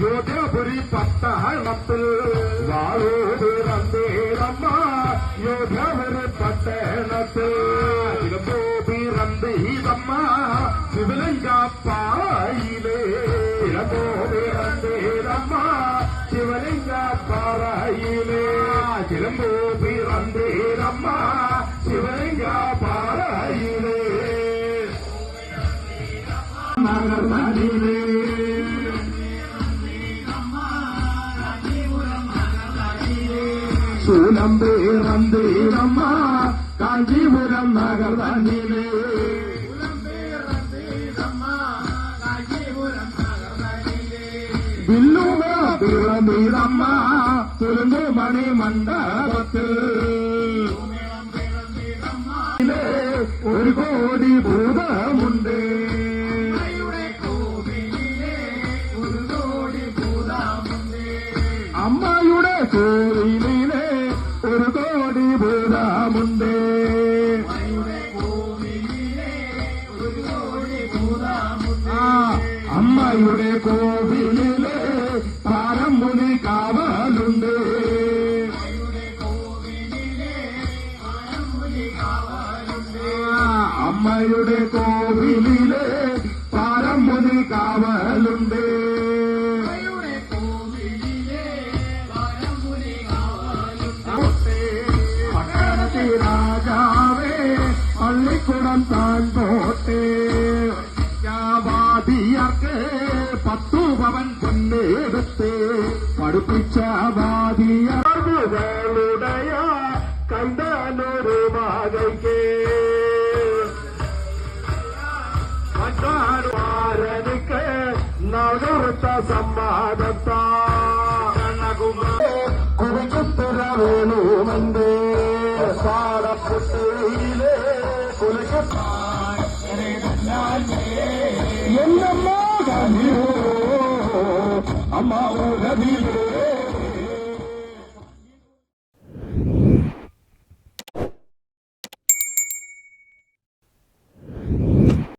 யோதபுரி பட்டணத்தில் வாழோடு ரந்தேரம்மா யோதபுரி பட்டணத்தில் கோபி ரந்தீரம்மா சிவலிங்கா பாயிலே இளமோபி ரந்தேரம்மா சிவலிங்கா பாறையிலே சிலம்போபி ரந்தேரம்மா சிவலிங்கா பாறையிலே நகர் மதிலே சூலம் பேர் வந்தீரம்மா காஞ்சிபுரம் நகர் தண்ணிலே வில்லுமா பிறந்தீரம்மா துருங்கு மணி மண்டபத்தில். ஒரு கோடி பூதம் உண்டு. அம்மாயுடைய கோயிலே ஒரு கோடி பூதா முந்தே அம்மாயுடைய கோவிலே பாரம்புனி காவலுண்டு. அம்மாயுடைய கோவில் ராஜாவே பள்ளிக்கூடம் தான் போட்டே. ஜாவாதியாக்கு பத்து பவன் பொண்ணு எடுத்து. படுப்பிச்சாவாதியாருடைய கண்டனொரு வாகைக்கே கண்டாடுவாரனுக்கு நகர்த்த சம்மாதத்தான் வெயிலே கொலுக்கு என்னம்மா அம்மா உதவியிலே